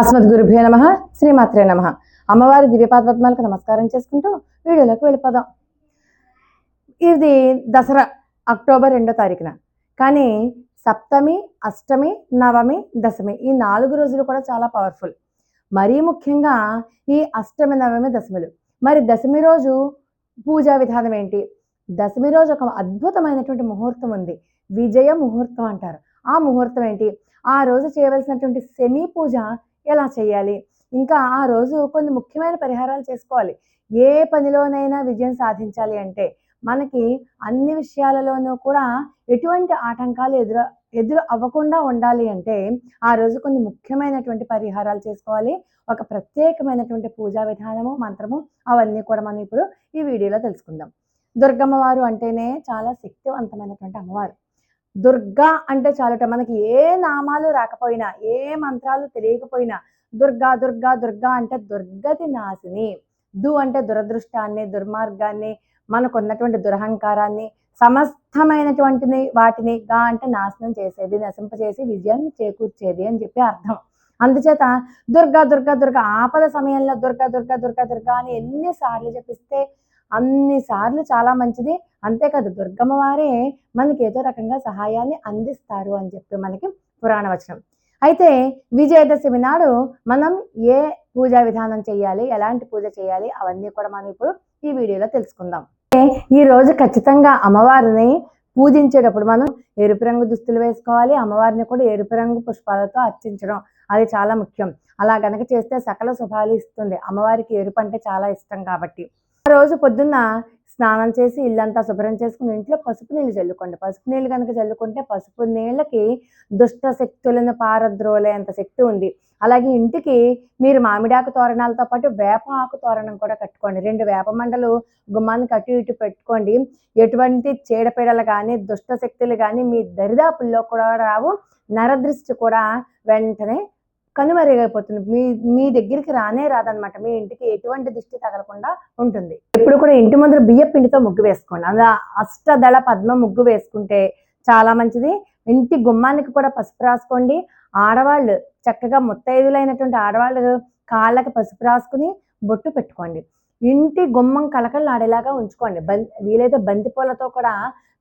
అస్మద్ గురుభ్యో నమ శ్రీమాత్రే నమ. అమ్మవారి దివ్యపాదపద్మాలకు నమస్కారం చేసుకుంటూ వీడియోలోకి వెళ్ళిపోదాం. ఇది దసరా అక్టోబర్ రెండో తారీఖున. కానీ సప్తమి అష్టమి నవమి దశమి ఈ నాలుగు రోజులు కూడా చాలా పవర్ఫుల్ మరీ ముఖ్యంగా ఈ అష్టమి నవమి దశమిలు. మరి దశమి రోజు పూజా విధానం ఏంటి? దశమి రోజు ఒక అద్భుతమైనటువంటి ముహూర్తం ఉంది. విజయ ముహూర్తం అంటారు. ఆ ముహూర్తం ఏంటి? ఆ రోజు చేయవలసినటువంటి సెమీ పూజ ఎలా చేయాలి? ఇంకా ఆ రోజు కొన్ని ముఖ్యమైన పరిహారాలు చేసుకోవాలి. ఏ పనిలోనైనా విజయం సాధించాలి అంటే మనకి అన్ని విషయాలలోనూ కూడా ఎటువంటి ఆటంకాలు ఎదురు ఎదురు అవ్వకుండా ఉండాలి అంటే ఆ రోజు కొన్ని ముఖ్యమైనటువంటి పరిహారాలు చేసుకోవాలి. ఒక ప్రత్యేకమైనటువంటి పూజా విధానము మంత్రము అవన్నీ కూడా మనం ఇప్పుడు ఈ వీడియోలో తెలుసుకుందాం. దుర్గమ్మవారు అంటేనే చాలా శక్తివంతమైనటువంటి అమ్మవారు. దుర్గా అంటే చాలుట మనకి ఏ నామాలు రాకపోయినా ఏ మంత్రాలు తెలియకపోయినా దుర్గా దుర్గా దుర్గా అంటే దుర్గతి నాశిని. దు అంటే దురదృష్టాన్ని దుర్మార్గాన్ని మనకు ఉన్నటువంటి దురహంకారాన్ని సమస్తమైనటువంటిని వాటిని గా అంటే నాశనం చేసేది నశింపచేసి విజయాన్ని చేకూర్చేది అని చెప్పి అర్థం. అందుచేత దుర్గా దుర్గా దుర్గా ఆపద సమయంలో దుర్గా దుర్గా దుర్గా దుర్గా అని ఎన్నిసార్లు చెప్పిస్తే అన్నిసార్లు చాలా మంచిది. అంతేకాదు దుర్గమ్మ వారే మనకి ఏదో రకంగా సహాయాన్ని అందిస్తారు అని చెప్పి మనకి పురాణ వచనం. అయితే విజయదశమి నాడు మనం ఏ పూజా విధానం చేయాలి ఎలాంటి పూజ చేయాలి అవన్నీ కూడా మనం ఇప్పుడు ఈ వీడియోలో తెలుసుకుందాం. ఈ రోజు ఖచ్చితంగా అమ్మవారిని పూజించేటప్పుడు మనం ఎరుపు రంగు దుస్తులు వేసుకోవాలి అమ్మవారిని కూడా ఎరుపు రంగు పుష్పాలతో అర్చించడం అది చాలా ముఖ్యం. అలా కనుక చేస్తే సకల శుభాలు ఇస్తుంది. అమ్మవారికి ఎరుపు అంటే చాలా ఇష్టం కాబట్టి. ఆ రోజు పొద్దున్న స్నానం చేసి ఇల్లంతా శుభ్రం చేసుకుని ఇంట్లో పసుపు నీళ్ళు చల్లుకోండి. పసుపు నీళ్ళు కనుక చల్లుకుంటే పసుపు నీళ్ళకి దుష్ట శక్తులను పారద్రోలేంత శక్తి ఉంది. అలాగే ఇంటికి మీరు మామిడాకు తోరణాలతో పాటు వేప ఆకు తోరణం కూడా కట్టుకోండి. రెండు వేప మండలు గుమ్మానికి అటు ఇటు పెట్టుకోండి. ఎటువంటి చీడపీడలు కానీ దుష్ట శక్తులు కానీ మీ దరిదాపుల్లో కూడా రావు. నరదృష్టి కూడా వెంటనే కనుమరుగైపోతుంది. మీ మీ దగ్గరికి రానే రాదనమాట మీ ఇంటికి ఎటువంటి దిష్టి తగలకుండా ఉంటుంది. ఎప్పుడు కూడా ఇంటి ముందర బియ్య పిండితో ముగ్గు వేసుకోండి. అలా అష్టదళ పద్మ ముగ్గు వేసుకుంటే చాలా మంచిది. ఇంటి గుమ్మానికి కూడా పసుపు రాసుకోండి. ఆడవాళ్ళు చక్కగా ముత్తైదులైనటువంటి ఆడవాళ్ళు కాళ్ళకి పసుపు రాసుకుని బొట్టు పెట్టుకోండి. ఇంటి గుమ్మం కలకలాడేలాగా ఉంచుకోండి. బం వీలైతే బంతిపూలతో కూడా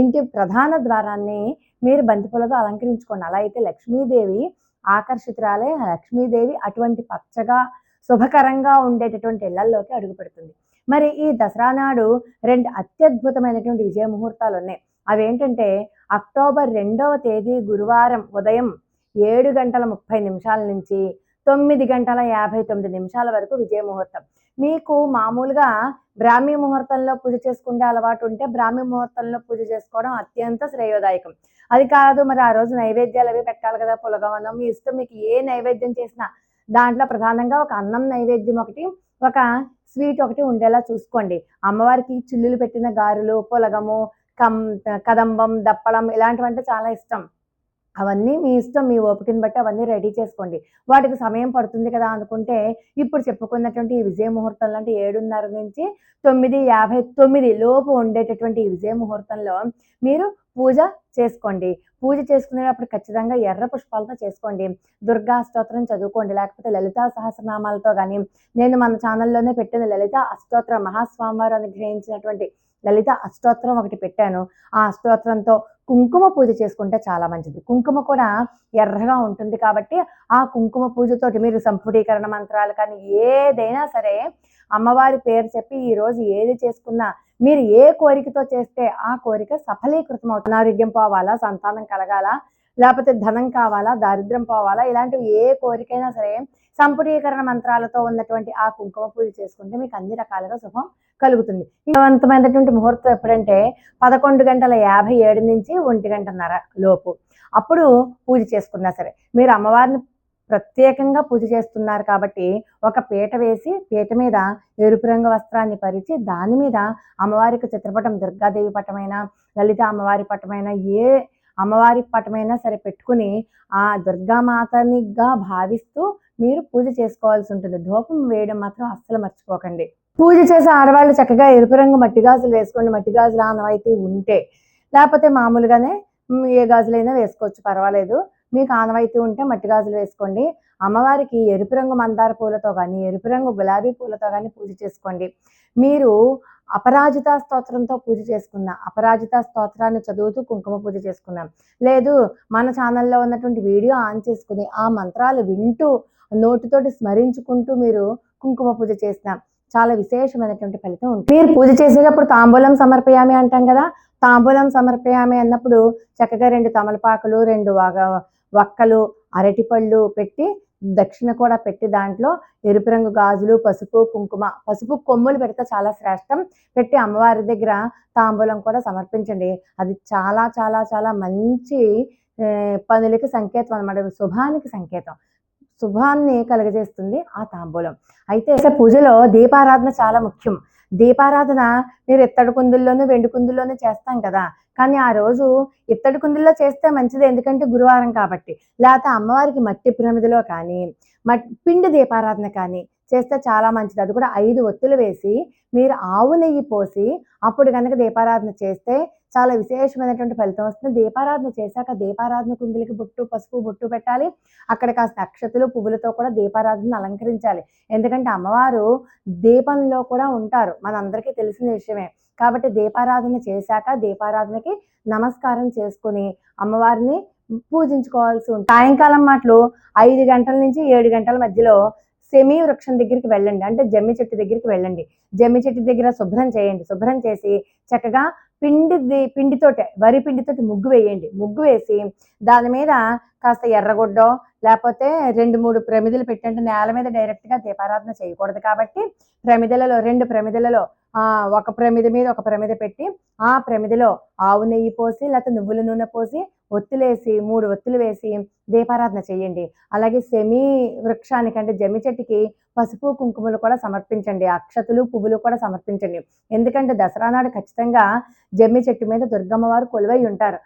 ఇంటి ప్రధాన ద్వారాన్ని మీరు బంతిపూలతో అలంకరించుకోండి. అలా అయితే లక్ష్మీదేవి ఆకర్షితురాలే లక్ష్మీదేవి అటువంటి పచ్చగా శుభకరంగా ఉండేటటువంటి ఇళ్ళల్లోకి అడుగుపెడుతుంది. మరి ఈ దసరా నాడు రెండు అత్యద్భుతమైనటువంటి విజయ ముహూర్తాలు ఉన్నాయి అవేంటంటే అక్టోబర్ రెండవ తేదీ గురువారం ఉదయం ఏడు గంటల ముప్పై నిమిషాల నుంచి తొమ్మిది గంటల యాభై తొమ్మిది నిమిషాల వరకు విజయ ముహూర్తం మీకు మామూలుగా బ్రాహ్మీ ముహూర్తంలో పూజ చేసుకునే అలవాటు ఉంటే బ్రాహ్మీ ముహూర్తంలో పూజ చేసుకోవడం అత్యంత శ్రేయోదాయకం. అది కాదు మరి ఆ రోజు నైవేద్యాలు అవి పెట్టాలి కదా పులగవనం మీ ఇష్టం మీకు ఏ నైవేద్యం చేసినా దాంట్లో ప్రధానంగా ఒక అన్నం నైవేద్యం ఒకటి ఒక స్వీట్ ఒకటి ఉండేలా చూసుకోండి. అమ్మవారికి చిల్లులు పెట్టిన గారెలు పులగము కం కదంబం దప్పడం ఇలాంటివంటే చాలా ఇష్టం. అవన్నీ మీ ఇష్టం మీ ఓపికని బట్టి అవన్నీ రెడీ చేసుకోండి. వాటికి సమయం పడుతుంది కదా అనుకుంటే ఇప్పుడు చెప్పుకున్నటువంటి ఈ విజయ ముహూర్తం లాంటి ఏడున్నర నుంచి తొమ్మిది యాభై తొమ్మిది లోపు ఉండేటటువంటి ఈ విజయ ముహూర్తంలో మీరు పూజ చేసుకోండి. పూజ చేసుకునేటప్పుడు ఖచ్చితంగా ఎర్ర పుష్పాలతో చేసుకోండి. దుర్గా అష్టోత్తరం చదువుకోండి. లేకపోతే లలితా సహస్రనామాలతో కానీ నేను మన ఛానల్లోనే పెట్టిన లలిత అష్టోత్తర మహాస్వామివారు అనుగ్రహించినటువంటి లలిత అష్టోత్తరం ఒకటి పెట్టాను. ఆ అష్టోత్తరంతో కుంకుమ పూజ చేసుకుంటే చాలా మంచిది. కుంకుమ కూడా ఎర్రగా ఉంటుంది కాబట్టి ఆ కుంకుమ పూజతోటి మీరు సంపుటీకరణ మంత్రాలు కానీ ఏదైనా సరే అమ్మవారి పేరు చెప్పి ఈరోజు ఏది చేసుకున్నా మీరు ఏ కోరికతో చేస్తే ఆ కోరిక సఫలీకృతం అవుతుంది ఆరోగ్యం పోవాలా సంతానం కలగాల లేకపోతే ధనం కావాలా దారిద్ర్యం పోవాలా ఇలాంటివి ఏ కోరికైనా సరే సంపుటీకరణ మంత్రాలతో ఉన్నటువంటి ఆ కుంకుమ పూజ చేసుకుంటే మీకు అన్ని రకాలుగా శుభం కలుగుతుంది. ఇంకవంతమైనటువంటి ముహూర్తం ఎప్పుడంటే పదకొండు గంటల యాభై ఏడు నుంచి ఒంటి గంటన్నర లోపు. అప్పుడు పూజ చేసుకున్నా సరే. మీరు అమ్మవారిని ప్రత్యేకంగా పూజ చేస్తున్నారు కాబట్టి ఒక పీట వేసి పీట మీద ఎరుపు రంగు వస్త్రాన్ని పరిచి దాని మీద అమ్మవారికి చిత్రపటం దుర్గాదేవి పటమైన లలిత అమ్మవారి పటమైన ఏ అమ్మవారి పటమైనా సరే పెట్టుకుని ఆ దుర్గామాతనిగా భావిస్తూ మీరు పూజ చేసుకోవాల్సి ఉంటుంది. ధూపం వేయడం మాత్రం అస్సలు మర్చిపోకండి. పూజ చేసే ఆడవాళ్ళు చక్కగా ఎరుపు రంగు మట్టి గాజులు వేసుకోండి. మట్టి గాజులు ఆనవాయితీ ఉంటే. లేకపోతే మామూలుగానే ఏ గాజులైనా వేసుకోవచ్చు పర్వాలేదు. మీకు ఆనవాయితీ ఉంటే మట్టి గాజులు వేసుకోండి. అమ్మవారికి ఎరుపు రంగు మందార పూలతో కానీ ఎరుపు రంగు గులాబీ పూలతో కానీ పూజ చేసుకోండి. మీరు అపరాజిత స్తోత్రంతో పూజ చేసుకుందాం. అపరాజిత స్తోత్రాన్ని చదువుతూ కుంకుమ పూజ చేసుకుందాం. లేదు మన ఛానల్లో ఉన్నటువంటి వీడియో ఆన్ చేసుకుని ఆ మంత్రాలు వింటూ నోటితోటి స్మరించుకుంటూ మీరు కుంకుమ పూజ చేసినాం చాలా విశేషమైనటువంటి ఫలితం ఉంటుంది. మీరు పూజ చేసేటప్పుడు తాంబూలం సమర్పయామి అంటాం కదా? తాంబూలం సమర్పయామి అన్నప్పుడు చక్కగా రెండు తమలపాకులు రెండు వగ వక్కలు అరటిపళ్ళు పెట్టి దక్షిణ కూడా పెట్టి దాంట్లో ఎరుపు రంగు గాజులు పసుపు కుంకుమ పసుపు కొమ్ములు పెడితే చాలా శ్రేష్టం. పెట్టి అమ్మవారి దగ్గర తాంబూలం కూడా సమర్పించండి. అది చాలా చాలా చాలా మంచి పనులకి సంకేతం అనమాట శుభానికి సంకేతం. శుభాన్ని కలుగజేస్తుంది ఆ తాంబూలం. అయితే పూజలో దీపారాధన చాలా ముఖ్యం. దీపారాధన మీరు ఇత్తడి కుందుల్లోనూ వెండి కుందుల్లోనూ చేస్తాం కదా. కానీ ఆ రోజు ఇత్తడి కుందుల్లో చేస్తే మంచిది ఎందుకంటే గురువారం కాబట్టి. లేకపోతే అమ్మవారికి మట్టి ప్రమిదిలో కానీ మట్ పిండి దీపారాధన కానీ చేస్తే చాలా మంచిది. అది కూడా ఐదు ఒత్తులు వేసి మీరు ఆవు నెయ్యి పోసి అప్పుడు కనుక దీపారాధన చేస్తే చాలా విశేషమైనటువంటి ఫలితం వస్తుంది. దీపారాధన చేశాక దీపారాధన కుందులకి బొట్టు పసుపు బొట్టు పెట్టాలి. అక్కడ కాస్త అక్షతలు పువ్వులతో కూడా దీపారాధన అలంకరించాలి. ఎందుకంటే అమ్మవారు దీపంలో కూడా ఉంటారు. మనందరికీ తెలిసిన విషయమే. కాబట్టి దీపారాధన చేశాక దీపారాధనకి నమస్కారం చేసుకుని అమ్మవారిని పూజించుకోవాల్సి ఉంటుంది. సాయంకాలం మాటలు ఐదు గంటల నుంచి ఏడు గంటల మధ్యలో సెమీ వృక్షం దగ్గరికి వెళ్ళండి. అంటే జమ్మి చెట్టు దగ్గరికి వెళ్ళండి. జమ్మి చెట్టు దగ్గర శుభ్రం చేయండి. శుభ్రం చేసి చక్కగా పిండి పిండితోటి వరి పిండితోటి ముగ్గు వేయండి. ముగ్గు వేసి దాని మీద కాస్త ఎర్రగొడ్డో లేకపోతే రెండు మూడు ప్రమిదలు పెట్టండి నేల మీద డైరెక్ట్గా దీపారాధన చేయకూడదు కాబట్టి ప్రమిదలలో రెండు ప్రమిదలలో ఒక ప్రమిద మీద ఒక ప్రమిద పెట్టి ఆ ప్రమిదలో ఆవు నెయ్యి పోసి లేకపోతే నువ్వుల నూనె పోసి ఒత్తులేసి మూడు ఒత్తులు వేసి దీపారాధన చేయండి. అలాగే సెమీ వృక్షానికి అంటే జమ్మి చెట్టుకి పసుపు కుంకుమలు కూడా సమర్పించండి. అక్షతలు పువ్వులు కూడా సమర్పించండి. ఎందుకంటే దసరా నాడు ఖచ్చితంగా జమ్మి చెట్టు మీద దుర్గమ్మ వారు కొలువై ఉంటారు.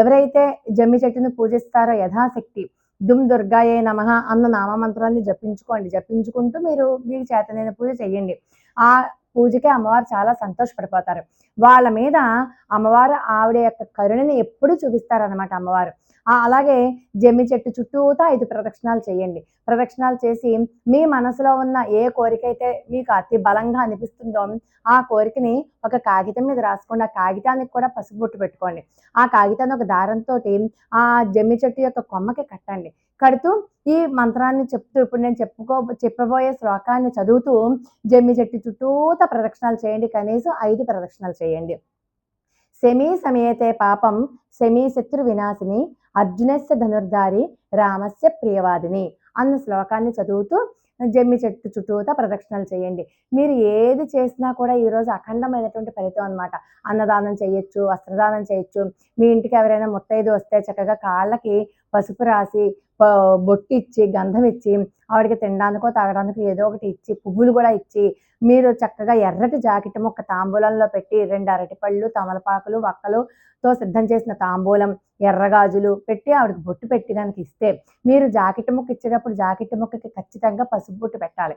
ఎవరైతే జమ్మి చెట్టును పూజిస్తారో యథాశక్తి దుమ్ దుర్గాయే నమః అన్న నామమంత్రాన్ని జపించుకోండి. జపించుకుంటూ మీరు మీకు చేతనైన పూజ చేయండి ఆ పూజకి అమ్మవారు చాలా సంతోషపడిపోతారు. వాళ్ళ మీద అమ్మవారు ఆవిడ యొక్క కరుణని ఎప్పుడు చూపిస్తారన్నమాట అమ్మవారు. అలాగే జమ్మి చెట్టు చుట్టూతా ఐదు ప్రదక్షిణాలు చేయండి. ప్రదక్షిణాలు చేసి మీ మనసులో ఉన్న ఏ కోరిక అయితే మీకు అతి బలంగా అనిపిస్తుందో ఆ కోరికని ఒక కాగితం మీద రాసుకోండి. ఆ కాగితానికి కూడా పసుపు బొట్టు పెట్టుకోండి. ఆ కాగితాన్ని ఒక దారంతో ఆ జమ్మి చెట్టు యొక్క కొమ్మకి కట్టండి. కడుతూ ఈ మంత్రాన్ని చెప్తూ ఇప్పుడు నేను చెప్పుకో చెప్పబోయే శ్లోకాన్ని చదువుతూ జమ్మి చెట్టు చుట్టూత ప్రదక్షిణాలు చేయండి. కనీసం ఐదు ప్రదక్షిణాలు చేయండి. శమీ సమేతే పాపం శమీ శత్రు వినాశిని అర్జునస్య ధనుర్ధారి రామస్య ప్రియవాదిని అన్న శ్లోకాన్ని చదువుతూ జమ్మి చెట్టు చుట్టూతా ప్రదక్షిణలు చేయండి. మీరు ఏది చేసినా కూడా ఈరోజు అఖండమైనటువంటి ఫలితం అనమాట అన్నదానం చేయొచ్చు వస్త్రదానం చేయొచ్చు. మీ ఇంటికి ఎవరైనా ముత్తైదు వస్తే చక్కగా కాళ్ళకి పసుపు రాసి బొట్టిచ్చి బొట్టు ఇచ్చి గంధం ఇచ్చి ఆవిడకి తినడానికో తాగడానికో ఏదో ఒకటి ఇచ్చి పువ్వులు కూడా ఇచ్చి మీరు చక్కగా ఎర్రటి జాకెట్ ముక్క తాంబూలంలో పెట్టి రెండు అరటిపళ్ళు తమలపాకులు వక్కలుతో సిద్ధం చేసిన తాంబూలం ఎర్రగాజులు పెట్టి ఆవిడకి బొట్టు పెట్టి కనుక ఇస్తే మీరు జాకెట్ ముక్క ఇచ్చేటప్పుడు జాకెట్ ముక్కకి ఖచ్చితంగా పసుపు బొట్టు పెట్టాలి.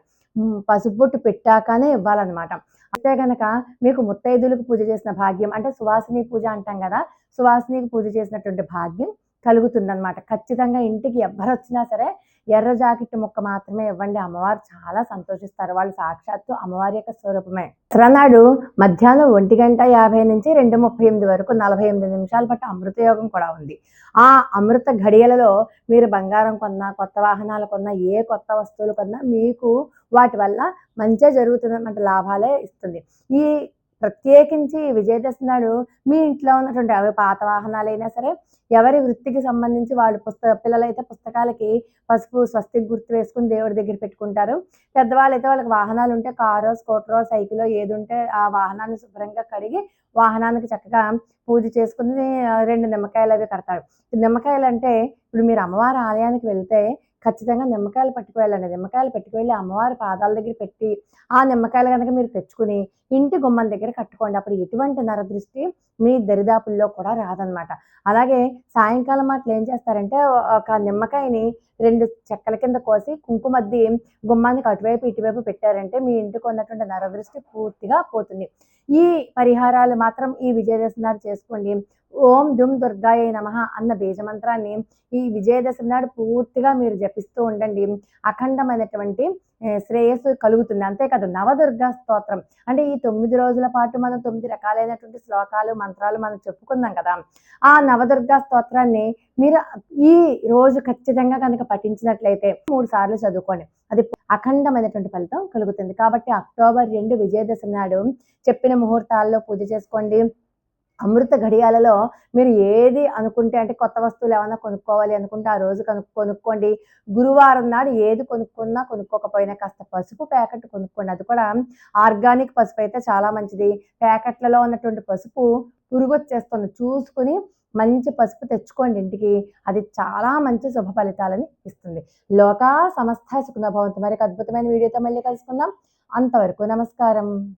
పసుపు బొట్టు పెట్టాకనే ఇవ్వాలన్నమాట. అంతే గనక మీకు ముత్తైదులకు పూజ చేసిన భాగ్యం అంటే సువాసిని పూజ అంటాం కదా సువాసినికి పూజ చేసినటువంటి భాగ్యం కలుగుతుందన్నమాట. ఖచ్చితంగా ఇంటికి ఎవ్వరు వచ్చినా సరే ఎర్ర జాకెట్ ముక్క మాత్రమే ఇవ్వండి. అమ్మవారు చాలా సంతోషిస్తారు. వాళ్ళు సాక్షాత్తు అమ్మవారి యొక్క స్వరూపమే. నాడు మధ్యాహ్నం ఒంటి గంట యాభై నుంచి రెండు ముప్పై ఎనిమిది వరకు నలభై ఎనిమిది నిమిషాల పాటు అమృత యోగం కూడా ఉంది. ఆ అమృత ఘడియలలో మీరు బంగారం కొన్నా కొత్త వాహనాలు కొన్నా ఏ కొత్త వస్తువులు కొన్నా మీకు వాటి వల్ల మంచిగా జరుగుతున్నటువంటి లాభాలే ఇస్తుంది. ఈ ప్రత్యేకించి విజయదశమి నాడు మీ ఇంట్లో ఉన్నటువంటి అవి పాత వాహనాలైనా సరే ఎవరి వృత్తికి సంబంధించి వాళ్ళు పుస్తక పిల్లలైతే పుస్తకాలకి పసుపు స్వస్తికి గుర్తు వేసుకుని దేవుడి దగ్గర పెట్టుకుంటారు. పెద్దవాళ్ళు అయితే వాళ్ళకి వాహనాలు ఉంటే కారో స్కూటరో సైకిలో ఏది ఉంటే ఆ వాహనాన్ని శుభ్రంగా కడిగి వాహనానికి చక్కగా పూజ చేసుకుని రెండు నిమ్మకాయలు అవి కడతారు. నిమ్మకాయలు అంటే ఇప్పుడు మీరు అమ్మవారి ఆలయానికి వెళ్తే ఖచ్చితంగా నిమ్మకాయలు పట్టుకువెళ్ళండి. నిమ్మకాయలు పెట్టుకువెళ్ళి అమ్మవారి పాదాల దగ్గర పెట్టి ఆ నిమ్మకాయలు కనుక మీరు తెచ్చుకుని ఇంటి గుమ్మం దగ్గర కట్టుకోండి. అప్పుడు ఎటువంటి నరదృష్టి మీ దరిదాపుల్లో కూడా రాదనమాట అలాగే సాయంకాలం మాటలు ఏం చేస్తారంటే ఒక నిమ్మకాయని రెండు చెక్కల కింద కోసి కుంకుమద్ది గుమ్మానికి అటువైపు ఇటువైపు పెట్టారంటే మీ ఇంటికి ఉన్నటువంటి నరదృష్టి పూర్తిగా పోతుంది. ఈ పరిహారాలు మాత్రం ఈ విజయదశమి నాడు చేసుకోండి. ఓం దుమ్ దుర్గాయ నమ అన్న బీజమంత్రాన్ని ఈ విజయదశమి నాడు పూర్తిగా మీరు జపిస్తూ ఉండండి. అఖండమైనటువంటి శ్రేయస్సు కలుగుతుంది. అంతేకాదు నవదుర్గా స్తోత్రం. అంటే ఈ తొమ్మిది రోజుల పాటు మనం తొమ్మిది రకాలైనటువంటి శ్లోకాలు మంత్రాలు మనం చెప్పుకుందాం కదా. ఆ నవదుర్గా స్తోత్రాన్ని మీరు ఈ రోజు ఖచ్చితంగా కనుక పఠించినట్లయితే మూడు సార్లు చదువుకోండి. అది అఖండమైనటువంటి ఫలితం కలుగుతుంది. కాబట్టి అక్టోబర్ రెండు విజయదశమి నాడు చెప్పిన ముహూర్తాల్లో పూజ చేసుకోండి. అమృత ఘడియాలలో మీరు ఏది అనుకుంటే అంటే కొత్త వస్తువులు ఏమైనా కొనుక్కోవాలి అనుకుంటే ఆ రోజు కను కొనుక్కోండి. గురువారం నాడు ఏది కొనుక్కున్నా కొనుక్కోకపోయినా కాస్త పసుపు ప్యాకెట్ కొనుక్కోండి. అది కూడా ఆర్గానిక్ పసుపు అయితే చాలా మంచిది. ప్యాకెట్లలో ఉన్నటువంటి పసుపు పురుగు వచ్చేస్తుంది చూసుకుని మంచి పసుపు తెచ్చుకోండి ఇంటికి. అది చాలా మంచి శుభ ఫలితాలని ఇస్తుంది. లోకా సమస్త సుఖభవంతు మరి అద్భుతమైన వీడియోతో మళ్ళీ కలుసుకుందాం. అంతవరకు నమస్కారం.